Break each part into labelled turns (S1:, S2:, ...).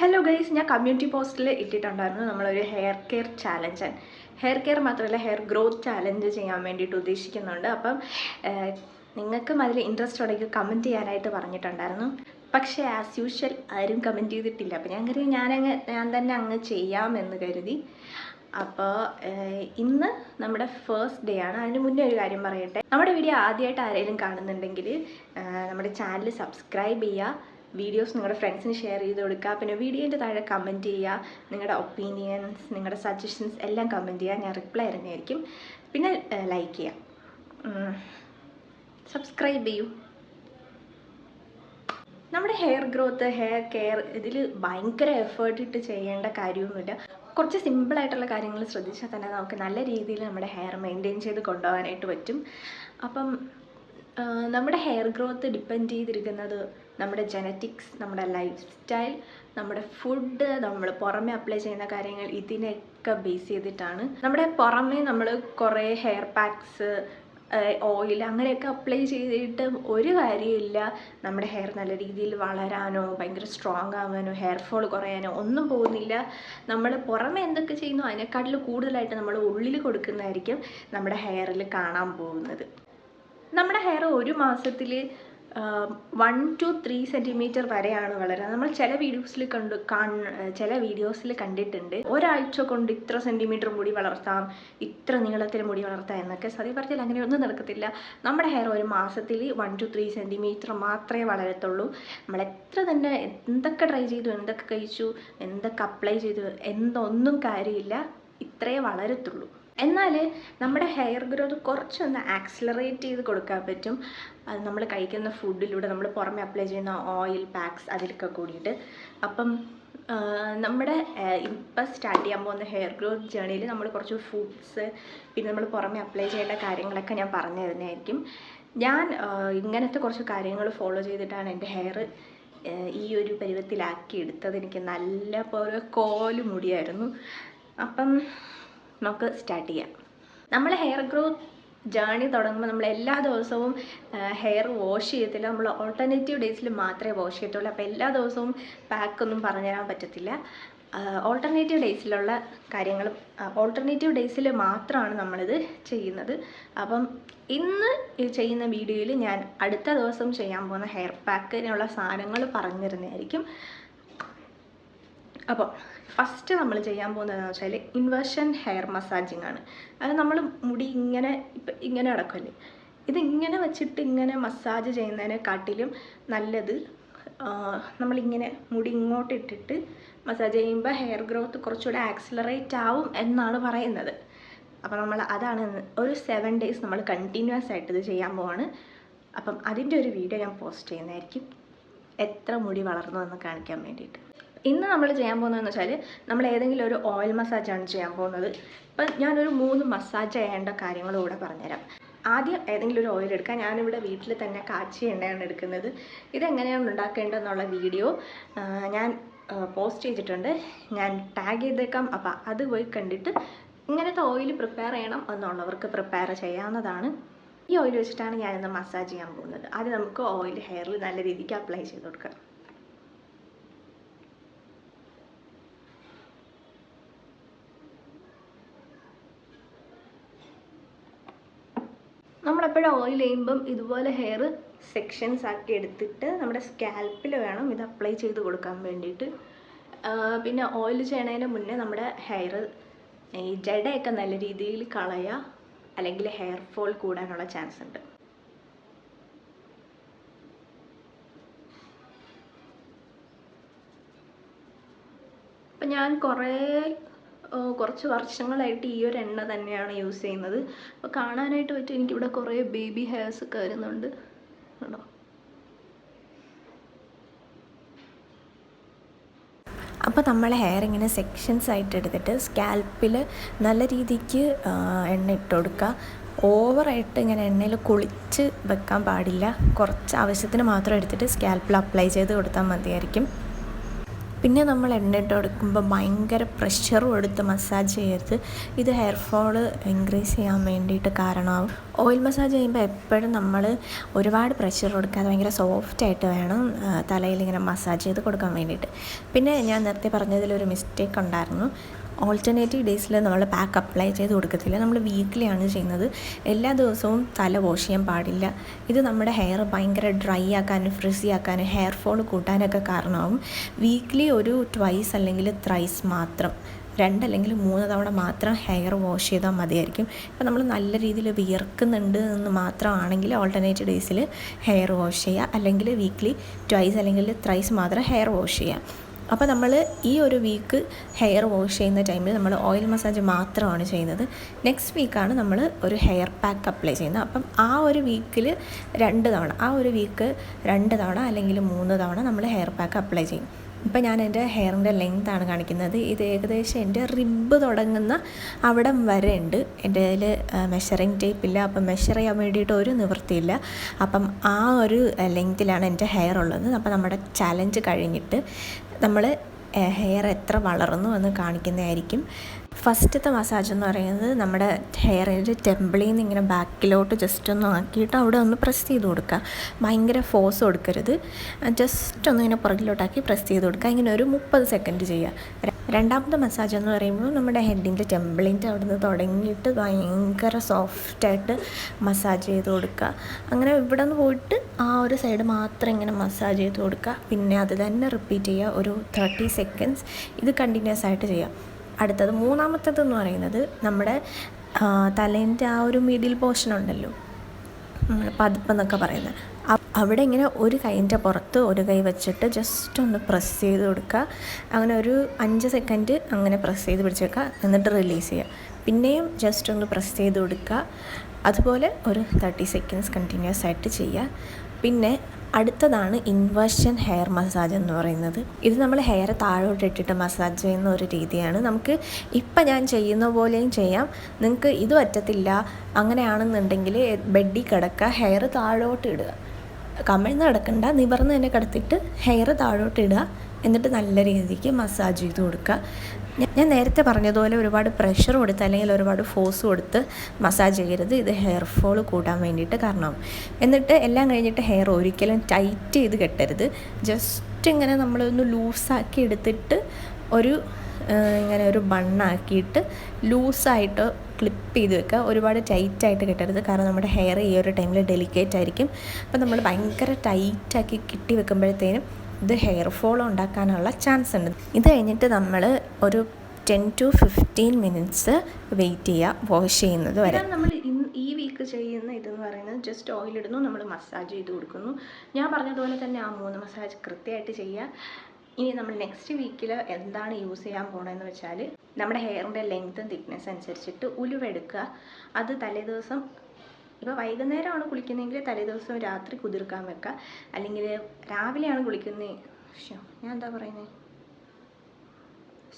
S1: Hello guys ഞാൻ community പോസ്റ്റിൽ ഇട്ടിട്ടുണ്ടായിരുന്നു നമ്മളൊരു hair care challenge hair care മാത്രമല്ല ഹെയർ ഗ്രോത്ത് ചാലഞ്ച് ചെയ്യാൻ വേണ്ടിയിട്ട് ഉദ്ദേശിക്കുന്നുണ്ട്. അപ്പം നിങ്ങൾക്കും അതിൽ ഇൻട്രസ്റ്റ് ഉണ്ടെങ്കിൽ കമന്റ് ചെയ്യാനായിട്ട് പറഞ്ഞിട്ടുണ്ടായിരുന്നു. പക്ഷേ ആസ് യൂഷ്വൽ ആരും കമന്റ് ചെയ്തിട്ടില്ല. അപ്പോൾ ഞാൻ കരുതി ഞാനങ്ങ് ഞാൻ തന്നെ അങ്ങ് ചെയ്യാമെന്ന് കരുതി. അപ്പോൾ ഇന്ന് നമ്മുടെ ഫസ്റ്റ് ഡേ ആണ്. അതിന് മുന്നേ ഒരു കാര്യം പറയട്ടെ. നമ്മുടെ വീഡിയോ ആദ്യമായിട്ട് ആരെങ്കിലും കാണുന്നുണ്ടെങ്കിൽ നമ്മുടെ ചാനൽ സബ്സ്ക്രൈബ് ചെയ്യുക. വീഡിയോസ് നിങ്ങളുടെ ഫ്രണ്ട്സിന് ഷെയർ ചെയ്ത് കൊടുക്കുക. പിന്നെ വീഡിയോന്റെ താഴെ കമന്റ് ചെയ്യുക. നിങ്ങളുടെ ഒപ്പീനിയൻസ് നിങ്ങളുടെ സജഷൻസ് എല്ലാം കമന്റ് ചെയ്യുക. ഞാൻ റിപ്ലൈ തരുന്നതായിരിക്കും പിന്നെ ലൈക്ക് ചെയ്യുക. സബ്സ്ക്രൈബ് ചെയ്യൂ. നമ്മുടെ ഹെയർ ഗ്രോത്ത് ഹെയർ കെയർ ഇതിൽ ഭയങ്കര എഫേർട്ട് ഇട്ട് ചെയ്യേണ്ട കാര്യമൊന്നുമില്ല. കുറച്ച് സിമ്പിളായിട്ടുള്ള കാര്യങ്ങൾ ശ്രദ്ധിച്ചാൽ തന്നെ നമുക്ക് നല്ല രീതിയിൽ നമ്മുടെ ഹെയർ മെയിന്റെയിൻ ചെയ്ത് കൊണ്ടുപോകാനായിട്ട് പറ്റും. അപ്പം നമ്മുടെ ഹെയർ ഗ്രോത്ത് ഡിപ്പെൻഡ് ചെയ്തിരിക്കുന്നത് നമ്മുടെ ജനറ്റിക്സ് നമ്മുടെ ലൈഫ് സ്റ്റൈൽ നമ്മുടെ ഫുഡ് നമ്മൾ പുറമെ അപ്ലൈ ചെയ്യുന്ന കാര്യങ്ങൾ ഇതിനെയൊക്കെ ബേസ് ചെയ്തിട്ടാണ്. നമ്മുടെ പുറമെ നമ്മൾ കുറേ ഹെയർ പാക്സ് ഓയിൽ അങ്ങനെയൊക്കെ അപ്ലൈ ചെയ്തിട്ട് ഒരു കാര്യമില്ല നമ്മുടെ ഹെയർ നല്ല രീതിയിൽ വളരാനോ ഭയങ്കര സ്ട്രോങ് ആവാനോ ഹെയർ ഫോൾ കുറയാനോ ഒന്നും പോകുന്നില്ല. നമ്മൾ പുറമെ എന്തൊക്കെ ചെയ്യുന്നു അതിനെക്കാട്ടിൽ കൂടുതലായിട്ട് നമ്മൾ ഉള്ളിൽ കൊടുക്കുന്നതായിരിക്കും നമ്മുടെ ഹെയറിൽ കാണാൻ പോകുന്നത്. നമ്മുടെ ഹെയർ ഒരു മാസത്തിൽ വൺ ടു ത്രീ സെന്റിമീറ്റർ വരെയാണ് വളരുന്നത് നമ്മൾ ചില വീഡിയോസിൽ കണ്ടു കാണ ചില വീഡിയോസിൽ കണ്ടിട്ടുണ്ട്. ഒരാഴ്ച കൊണ്ട് ഇത്ര സെന്റിമീറ്റർ മുടി വളർത്താം ഇത്ര നീളത്തിൽ മുടി വളർത്താം എന്നൊക്കെ സത്യം പറഞ്ഞാൽ അങ്ങനെയൊന്നും നടക്കത്തില്ല. നമ്മുടെ ഹെയർ ഒരു മാസത്തിൽ വൺ ടു ത്രീ സെന്റിമീറ്റർ മാത്രമേ വളരത്തുള്ളൂ. നമ്മൾ എത്ര തന്നെ എന്തൊക്കെ ട്രൈ ചെയ്തു എന്തൊക്കെ കഴിച്ചു എന്തൊക്കെ അപ്ലൈ ചെയ്തു എന്തൊന്നും കാര്യമില്ല. ഇത്രയേ വളരത്തുള്ളൂ. എന്നാൽ നമ്മുടെ ഹെയർ ഗ്രോത്ത് കുറച്ചൊന്ന് ആക്സിലറേറ്റ് ചെയ്ത് കൊടുക്കാൻ പറ്റും. അത് നമ്മൾ കഴിക്കുന്ന ഫുഡിലൂടെ നമ്മൾ പുറമെ അപ്ലൈ ചെയ്യുന്ന ഓയിൽ പാക്സ് അതിലൊക്കെ കൂടിയിട്ട്. അപ്പം നമ്മുടെ ഇപ്പം സ്റ്റാർട്ട് ചെയ്യാൻ പോകുന്ന ഹെയർ ഗ്രോത്ത് ജേണിയിൽ നമ്മൾ കുറച്ച് ഫുഡ്സ് പിന്നെ നമ്മൾ പുറമെ അപ്ലൈ ചെയ്യേണ്ട കാര്യങ്ങളൊക്കെ ഞാൻ പറഞ്ഞു തരുന്നതായിരിക്കും. ഞാൻ ഇങ്ങനത്തെ കുറച്ച് കാര്യങ്ങൾ ഫോളോ ചെയ്തിട്ടാണ് എന്റെ ഹെയർ ഈ ഒരു പരുവത്തിലാക്കി എടുത്തത്. എനിക്ക് നല്ല പോലെ കോൽ മുടിയായിരുന്നു. അപ്പം നമുക്ക് സ്റ്റാർട്ട് ചെയ്യാം. നമ്മൾ ഹെയർ ഗ്രോത്ത് ജേണി തുടങ്ങുമ്പോൾ നമ്മൾ എല്ലാ ദിവസവും ഹെയർ വാഷ് ചെയ്യത്തില്ല. നമ്മൾ ഓൾട്ടർനേറ്റീവ് ഡേയ്സിൽ മാത്രമേ വാഷ് ചെയ്യത്തുള്ളൂ. അപ്പോൾ എല്ലാ ദിവസവും പാക്കൊന്നും പറഞ്ഞുതരാൻ പറ്റത്തില്ല. ഓൾട്ടർനേറ്റീവ് ഡേയ്സിലുള്ള കാര്യങ്ങൾ ഓൾട്ടർനേറ്റീവ് ഡേയ്സിൽ മാത്രമാണ് നമ്മളിത് ചെയ്യുന്നത്. അപ്പം ഇന്ന് ചെയ്യുന്ന വീഡിയോയിൽ ഞാൻ അടുത്ത ദിവസം ചെയ്യാൻ പോകുന്ന ഹെയർ പാക്കിനുള്ള സാധനങ്ങൾ പറഞ്ഞിരുന്നതായിരിക്കും അപ്പോൾ ഫസ്റ്റ് നമ്മൾ ചെയ്യാൻ പോകുന്നതെന്ന് വെച്ചാൽ ഇൻവേർഷൻ ഹെയർ മസാജിങ് ആണ്. അത് നമ്മൾ മുടി ഇങ്ങനെ ഇപ്പം ഇങ്ങനെ കിടക്കുമല്ലേ ഇതിങ്ങനെ വെച്ചിട്ട് ഇങ്ങനെ മസാജ് ചെയ്യുന്നതിനെക്കാട്ടിലും നല്ലത് നമ്മളിങ്ങനെ മുടി ഇങ്ങോട്ട് ഇട്ടിട്ട് മസാജ് ചെയ്യുമ്പോൾ ഹെയർ ഗ്രോത്ത് കുറച്ചുകൂടെ ആക്സിലറേറ്റ് ആവും എന്നാണ് പറയുന്നത്. അപ്പോൾ നമ്മൾ അതാണ് ഒരു സെവൻ ഡേയ്സ് നമ്മൾ കണ്ടിന്യൂസ് ആയിട്ട് ഇത് ചെയ്യാൻ പോവാണ്. അപ്പം അതിന്റെ ഒരു വീഡിയോ ഞാൻ പോസ്റ്റ് ചെയ്യുന്നതായിരിക്കും. എത്ര മുടി വളർന്നു എന്ന് കാണിക്കാൻ വേണ്ടിയിട്ട്. ഇന്ന് നമ്മൾ ചെയ്യാൻ പോകുന്നതെന്ന് വെച്ചാൽ നമ്മൾ ഏതെങ്കിലും ഒരു ഓയിൽ മസാജാണ് ചെയ്യാൻ പോകുന്നത്. ഇപ്പം ഞാനൊരു മൂന്ന് മസാജ് ചെയ്യേണ്ട കാര്യങ്ങളും കൂടെ പറഞ്ഞുതരാം. ആദ്യം ഏതെങ്കിലും ഒരു ഓയിൽ എടുക്കാം. ഞാനിവിടെ വീട്ടിൽ തന്നെ കാച്ചി എണ്ണയാണ് എടുക്കുന്നത്. ഇതെങ്ങനെയാണ് ഉണ്ടാക്കേണ്ടതെന്നുള്ള വീഡിയോ ഞാൻ പോസ്റ്റ് ചെയ്തിട്ടുണ്ട്. ഞാൻ ടാഗ് ചെയ്തേക്കാം. അപ്പം അത് പോയി കണ്ടിട്ട് ഇങ്ങനത്തെ ഓയിൽ പ്രിപ്പയർ ചെയ്യണം എന്നുള്ളവർക്ക് പ്രിപ്പയർ ചെയ്യാവുന്നതാണ്. ഈ ഓയിൽ വെച്ചിട്ടാണ് ഞാനിന്ന് മസാജ് ചെയ്യാൻ പോകുന്നത്. ആദ്യം നമുക്ക് ഓയിൽ ഹെയറിൽ നല്ല രീതിക്ക് അപ്ലൈ ചെയ്ത് കൊടുക്കാം. നമ്മളെപ്പോഴും ഓയിൽ ചെയ്യുമ്പം ഇതുപോലെ ഹെയർ സെക്ഷൻസ് ആക്കി എടുത്തിട്ട് നമ്മുടെ സ്കാൽപ്പിൽ വേണം ഇത് അപ്ലൈ ചെയ്ത് കൊടുക്കാൻ വേണ്ടിയിട്ട്. പിന്നെ ഓയിൽ ചെയ്യണതിന് മുന്നേ നമ്മുടെ ഹെയർ ഈ ജടയൊക്കെ നല്ല രീതിയിൽ കളയുക അല്ലെങ്കിൽ ഹെയർ ഫോൾ കൂടാനുള്ള ചാൻസ് ഉണ്ട്. അപ്പം ഞാൻ കുറേ കുറച്ച് വർഷങ്ങളായിട്ട് ഈ ഒരു എണ്ണ തന്നെയാണ് യൂസ് ചെയ്യുന്നത്. അപ്പോൾ കാണാനായിട്ട് പറ്റും എനിക്കിവിടെ കുറേ ബേബി ഹെയർസ് ഒക്കെ വരുന്നുണ്ട് കണ്ടോ? അപ്പോൾ നമ്മൾ ഹെയർ ഇങ്ങനെ സെക്ഷൻസ് ആയിട്ട് എടുത്തിട്ട് സ്കാൽപ്പിൽ നല്ല രീതിക്ക് എണ്ണ ഇട്ട് കൊടുക്കുക ഓവറായിട്ട് ഇങ്ങനെ എണ്ണയിൽ കുളിച്ച് വെക്കാൻ പാടില്ല. കുറച്ച് ആവശ്യത്തിന് മാത്രം എടുത്തിട്ട് സ്കാൽപ്പിൽ അപ്ലൈ ചെയ്ത് കൊടുത്താൽ മതിയായിരിക്കും. പിന്നെ നമ്മൾ എണ്ണയിട്ട് കൊടുക്കുമ്പോൾ ഭയങ്കര പ്രഷറും എടുത്ത് മസാജ് ചെയ്യരുത്. ഇത് ഹെയർ ഫോൾ ഇൻക്രീസ് ചെയ്യാൻ വേണ്ടിയിട്ട് കാരണമാവും. ഓയിൽ മസാജ് ചെയ്യുമ്പോൾ എപ്പോഴും നമ്മൾ ഒരുപാട് പ്രഷർ കൊടുക്കാതെ ഭയങ്കര സോഫ്റ്റായിട്ട് വേണം തലയിൽ ഇങ്ങനെ മസാജ് ചെയ്ത് കൊടുക്കാൻ വേണ്ടിയിട്ട്. പിന്നെ ഞാൻ നേരത്തെ പറഞ്ഞതിലൊരു മിസ്റ്റേക്ക് ഉണ്ടായിരുന്നു. ഓൾട്ടർനേറ്റീവ് ഡേയ്സിൽ നമ്മൾ പാക്ക് അപ്ലൈ ചെയ്ത് കൊടുക്കത്തില്ല. നമ്മൾ വീക്കിലിയാണ് ചെയ്യുന്നത്. എല്ലാ ദിവസവും തല വാഷ് ചെയ്യാൻ പാടില്ല. ഇത് നമ്മുടെ ഹെയർ ഭയങ്കര ഡ്രൈ ആക്കാനും ഫ്രിസി ആക്കാനും ഹെയർ ഫോൾ കൂട്ടാനൊക്കെ കാരണമാവും. വീക്കിലി ഒരു ട്വൈസ് അല്ലെങ്കിൽ ത്രൈസ് മാത്രം. രണ്ടല്ലെങ്കിൽ മൂന്ന് തവണ മാത്രം ഹെയർ വാഷ് ചെയ്താൽ മതിയായിരിക്കും. ഇപ്പം നമ്മൾ നല്ല രീതിയിൽ വിയർക്കുന്നുണ്ട് എന്ന് മാത്രമാണെങ്കിൽ ഓൾട്ടർനേറ്റീവ് ഡേയ്സിൽ ഹെയർ വാഷ് ചെയ്യുക. അല്ലെങ്കിൽ വീക്ക്ലി ട്വൈസ് അല്ലെങ്കിൽ ത്രൈസ് മാത്രം ഹെയർ വാഷ് ചെയ്യുക. അപ്പോൾ നമ്മൾ ഈ ഒരു വീക്ക് ഹെയർ വാഷ് ചെയ്യുന്ന ടൈമിൽ നമ്മൾ ഓയിൽ മസാജ് മാത്രമാണ് ചെയ്യുന്നത്. നെക്സ്റ്റ് വീക്കാണ് നമ്മൾ ഒരു ഹെയർ പാക്ക് അപ്ലൈ ചെയ്യുന്നത്. അപ്പം ആ ഒരു വീക്കിൽ രണ്ട് തവണ ആ ഒരു വീക്ക് രണ്ട് തവണ അല്ലെങ്കിൽ മൂന്ന് തവണ നമ്മൾ ഹെയർ പാക്ക് അപ്ലൈ ചെയ്യും. ഇപ്പം ഞാൻ എന്റെ ഹെയറിന്റെ ആണ് കാണിക്കുന്നത്. ഇത് ഏകദേശം എന്റെ റിബ് തുടങ്ങുന്ന അവിടം വരെ ഉണ്ട്. എന്റെ കയ്യിൽ മെഷറിങ് ടേപ്പ് ഇല്ല. അപ്പം മെഷർ ചെയ്യാൻ വേണ്ടിയിട്ട് ഒരു നിവൃത്തിയില്ല അപ്പം ആ ഒരു ലെങ്ത്തിലാണ് എന്റെ ഹെയർ ഉള്ളത്. അപ്പം നമ്മുടെ ചലഞ്ച് കഴിഞ്ഞിട്ട് നമ്മൾ ഹെയർ എത്ര വളർന്നു എന്ന് കാണിക്കുന്നതായിരിക്കും. ഫസ്റ്റത്തെ മസാജ് എന്ന് പറയുന്നത് നമ്മുടെ ഹെയറിന്റെ ടെമ്പിളിൽ നിന്ന് ഇങ്ങനെ ബാക്കിലോട്ട് ജസ്റ്റ് ഒന്ന് ആക്കിയിട്ട് അവിടെ ഒന്ന് പ്രസ് ചെയ്ത് കൊടുക്കുക. ഭയങ്കര ഫോഴ്സ് കൊടുക്കരുത്. ജസ്റ്റ് ഒന്ന് ഇങ്ങനെ പുറകിലോട്ടാക്കി പ്രസ് ചെയ്ത് കൊടുക്കുക. ഇങ്ങനെ ഒരു മുപ്പത് സെക്കൻഡ് ചെയ്യുക. രണ്ടാമത്തെ മസാജ് എന്ന് പറയുമ്പോൾ നമ്മുടെ ഹെഡിന്റെ ടെമ്പിളിന്റെ അവിടെ നിന്ന് തുടങ്ങിയിട്ട് ഭയങ്കര സോഫ്റ്റായിട്ട് മസാജ് ചെയ്ത് കൊടുക്കുക. അങ്ങനെ ഇവിടെ നിന്ന് പോയിട്ട് ആ ഒരു സൈഡ് മാത്രം ഇങ്ങനെ മസാജ് ചെയ്ത് കൊടുക്കുക. പിന്നെ അത് തന്നെ റിപ്പീറ്റ് ചെയ്യുക ഒരു തേർട്ടി സെക്കൻഡ്സ് ഇത് കണ്ടിന്യൂസ് ആയിട്ട് ചെയ്യാം അടുത്തത് മൂന്നാമത്തേത് എന്ന് പറയുന്നത് നമ്മുടെ തലേന്റെ ആ ഒരു മിഡിൽ പോർഷൻ ഉണ്ടല്ലോ. നമ്മൾ പതിപ്പെന്നൊക്കെ പറയുന്നത്. അവിടെ ഇങ്ങനെ ഒരു കൈന്റെ പുറത്ത് ഒരു കൈ വെച്ചിട്ട് ജസ്റ്റ് ഒന്ന് പ്രസ് ചെയ്ത് കൊടുക്കുക. അങ്ങനെ ഒരു അഞ്ച് സെക്കൻഡ് അങ്ങനെ പ്രസ് ചെയ്ത് പിടിച്ച് വെക്കുക. എന്നിട്ട് റിലീസ് ചെയ്യുക. പിന്നെയും ജസ്റ്റ് ഒന്ന് പ്രസ് ചെയ്ത് കൊടുക്കുക. അതുപോലെ ഒരു തേർട്ടി സെക്കൻഡ്സ് കണ്ടിന്യൂസ് ആയിട്ട് ചെയ്യുക. പിന്നെ അടുത്തതാണ് ഇൻവേർഷൻ ഹെയർ മസാജ് എന്ന് പറയുന്നത്. ഇത് നമ്മൾ ഹെയർ താഴോട്ട് ഇട്ടിട്ട് മസാജ് ചെയ്യുന്ന ഒരു രീതിയാണ്. നമുക്ക് ഇപ്പം ഞാൻ ചെയ്യുന്ന പോലെയും ചെയ്യാം. നിങ്ങൾക്ക് ഇത് പറ്റത്തില്ല. അങ്ങനെയാണെന്നുണ്ടെങ്കിൽ ബെഡിൽ കിടക്കുക ഹെയർ താഴോട്ട് ഇടുക. കമിഴ്ന്ന് കിടക്കണ്ട നിവർന്ന് തന്നെ കിടത്തിയിട്ട് ഹെയർ താഴോട്ട് ഇടുക എന്നിട്ട് നല്ല രീതിക്ക് മസാജ് ചെയ്ത് കൊടുക്കുക. ഞാൻ നേരത്തെ പറഞ്ഞതുപോലെ ഒരുപാട് പ്രഷർ കൊടുത്ത് അല്ലെങ്കിൽ ഒരുപാട് ഫോഴ്സ് കൊടുത്ത് മസാജ് ചെയ്യരുത്. ഇത് ഹെയർ ഫോൾ കൂട്ടാൻ വേണ്ടിയിട്ട് കാരണം. എന്നിട്ട് എല്ലാം കഴിഞ്ഞിട്ട് ഹെയർ ഒരിക്കലും ടൈറ്റ് ചെയ്ത് കെട്ടരുത്. ജസ്റ്റ് ഇങ്ങനെ നമ്മളൊന്ന് ലൂസാക്കി എടുത്തിട്ട് ഒരു ഇങ്ങനെ ഒരു ബണ്ണാക്കിയിട്ട് ലൂസായിട്ട് ക്ലിപ്പ് ചെയ്ത് വെക്കുക. ഒരുപാട് ടൈറ്റായിട്ട് കെട്ടരുത്. കാരണം നമ്മുടെ ഹെയർ ഈ ഒരു ടൈമിൽ ഡെലിക്കേറ്റ് ആയിരിക്കും. അപ്പോൾ നമ്മൾ ഭയങ്കര ടൈറ്റാക്കി കിട്ടി വെക്കുമ്പോഴത്തേനും ഇത് ഹെയർ ഫോൾ ഉണ്ടാക്കാനുള്ള ചാൻസ് ഉണ്ട്. ഇത് കഴിഞ്ഞിട്ട് നമ്മൾ ഒരു ten to fifteen minutes wait ചെയ്യുക വാഷ് ചെയ്യുന്നത് വരെ. നമ്മൾ ഈ വീക്ക് ചെയ്യുന്ന ഇതെന്ന് പറയുന്നത്. ജസ്റ്റ് ഓയിൽ ഇടുന്നു നമ്മൾ മസാജ് ചെയ്ത് കൊടുക്കുന്നു. ഞാൻ പറഞ്ഞതുപോലെ തന്നെ ആ മൂന്ന് മസാജ് കൃത്യമായിട്ട് ചെയ്യുക. ഇനി നമ്മൾ നെക്സ്റ്റ് വീക്കിൽ എന്താണ് യൂസ് ചെയ്യാൻ പോകണമെന്ന് വെച്ചാൽ നമ്മുടെ ഹെയറിന്റെ ലെങ്ത്തും തിക്നെസ് അനുസരിച്ചിട്ട് ഉലുവെടുക്കുക അത് തലേദിവസം ഇപ്പോൾ വൈകുന്നേരമാണ് കുളിക്കുന്നതെങ്കിൽ തലേദിവസം രാത്രി കുതിർക്കാൻ വെക്കുക. അല്ലെങ്കിൽ രാവിലെയാണ് കുളിക്കുന്നത് ഞാൻ എന്താ പറയുന്നത്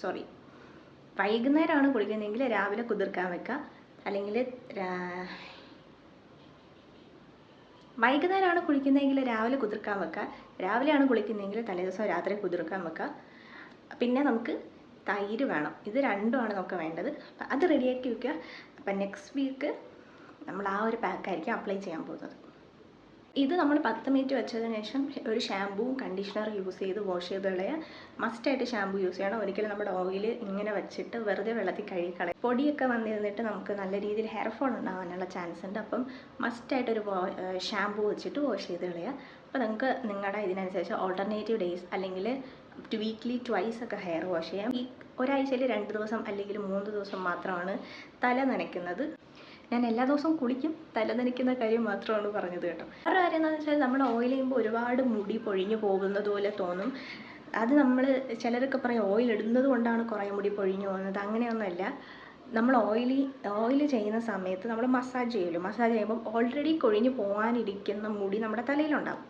S1: സോറി വൈകുന്നേരമാണ് കുളിക്കുന്നതെങ്കിൽ രാവിലെ കുതിർക്കാൻ വെക്കുക. അല്ലെങ്കിൽ വൈകുന്നേരമാണ് കുളിക്കുന്നതെങ്കിൽ രാവിലെ കുതിർക്കാൻ വെക്കുക. രാവിലെയാണ് കുളിക്കുന്നതെങ്കിൽ തലേദിവസം രാത്രി കുതിർക്കാൻ വെക്കുക. പിന്നെ നമുക്ക് തൈര് വേണം. ഇത് രണ്ടുമാണ് നമുക്ക് വേണ്ടത്. അത് റെഡിയാക്കി വെക്കുക. അപ്പം നെക്സ്റ്റ് വീക്ക് നമ്മൾ ആ ഒരു പാക്കായിരിക്കും അപ്ലൈ ചെയ്യാൻ പോകുന്നത്. ഇത് നമ്മൾ പത്ത് മിനിറ്റ് വെച്ചതിന് ശേഷം ഒരു ഷാമ്പൂവും കണ്ടീഷണറും യൂസ് ചെയ്ത് വാഷ് ചെയ്ത് കളയുക മസ്റ്റായിട്ട് ഷാമ്പൂ യൂസ് ചെയ്യണം. ഒരിക്കലും നമ്മുടെ ഓയിൽ ഇങ്ങനെ വെച്ചിട്ട് വെറുതെ വെള്ളത്തിൽ കഴുകി കളയും. പൊടിയൊക്കെ വന്നിരുന്നിട്ട് നമുക്ക് നല്ല രീതിയിൽ ഹെയർ ഫോൾ ഉണ്ടാകാനുള്ള ചാൻസ് ഉണ്ട്. അപ്പം മസ്റ്റായിട്ടൊരു ഷാമ്പൂ വെച്ചിട്ട് വാഷ് ചെയ്ത് കളയുക അപ്പോൾ നിങ്ങൾക്ക് നിങ്ങളുടെ ഇതിനനുസരിച്ച് ഓൾട്ടർനേറ്റീവ് ഡേയ്സ് അല്ലെങ്കിൽ വീക്ക്ലി ട്വൈസ് ഒക്കെ ഹെയർ വാഷ് ചെയ്യാം. ഈ ഒരാഴ്ചയിൽ രണ്ട് ദിവസം അല്ലെങ്കിൽ മൂന്ന് ദിവസം മാത്രമാണ് തല നനയ്ക്കുന്നത്. ഞാൻ എല്ലാ ദിവസവും കുളിക്കും. തലനനയ്ക്കുന്ന കാര്യം മാത്രമാണ് പറഞ്ഞത് കേട്ടോ. വേറെ കാര്യം എന്താണെന്ന് വെച്ചാൽ നമ്മൾ ഓയിൽ ചെയ്യുമ്പോൾ ഒരുപാട് മുടി പൊഴിഞ്ഞു പോകുന്നത് പോലെ തോന്നും. അത് നമ്മൾ ചിലരൊക്കെ പറയും ഓയിൽ ഇടുന്നത് കൊണ്ടാണ് കുറേ മുടി പൊഴിഞ്ഞു പോകുന്നത്. അങ്ങനെയൊന്നുമല്ല. നമ്മൾ ഓയിലി ഓയിൽ ചെയ്യുന്ന സമയത്ത് നമ്മൾ മസാജ് ചെയ്യുമല്ലോ. മസാജ് ചെയ്യുമ്പോൾ ഓൾറെഡി കൊഴിഞ്ഞു പോകാനിരിക്കുന്ന മുടി നമ്മുടെ തലയിലുണ്ടാവും.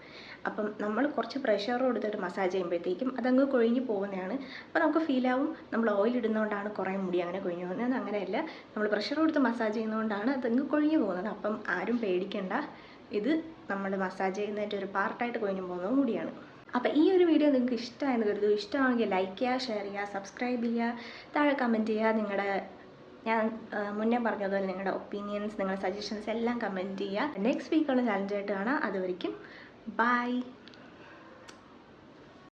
S1: അപ്പം നമ്മൾ കുറച്ച് പ്രഷർ കൊടുത്തിട്ട് മസാജ് ചെയ്യുമ്പോഴത്തേക്കും അതങ്ങ് കൊഴിഞ്ഞ് പോകുന്നതാണ്. അപ്പോൾ നമുക്ക് ഫീൽ ആവും. നമ്മൾ ഓയിൽ ഇടുന്നതുകൊണ്ടാണ് കുറേ മുടി അങ്ങനെ കൊഴിഞ്ഞു പോകുന്നത്. അങ്ങനെയല്ല. നമ്മൾ പ്രഷർ കൊടുത്ത് മസാജ് ചെയ്യുന്നതുകൊണ്ടാണ് അതങ്ങ് കൊഴിഞ്ഞു പോകുന്നത്. അപ്പം ആരും പേടിക്കണ്ട. ഇത് നമ്മൾ മസാജ് ചെയ്യുന്നതിന്റെ ഒരു പാർട്ടായിട്ട് കൊഴിഞ്ഞു പോകുന്നത് മുടിയാണ്. അപ്പോൾ ഈ ഒരു വീഡിയോ നിങ്ങൾക്ക് ഇഷ്ടമായെന്ന് കരുതും ഇഷ്ടമാണെങ്കിൽ ലൈക്ക് ചെയ്യുക ഷെയർ ചെയ്യുക സബ്സ്ക്രൈബ് ചെയ്യുക. താഴെ കമന്റ് ചെയ്യുക. നിങ്ങളുടെ ഞാൻ മുന്നേ പറഞ്ഞതുപോലെ നിങ്ങളുടെ ഒപ്പീനിയൻസ് നിങ്ങളുടെ സജഷൻസ് എല്ലാം കമന്റ് ചെയ്യുക. നെക്സ്റ്റ് വീക്കുള്ള ചാലഞ്ചായിട്ട് കാണാം. അതുവരെയ്ക്കും Bye.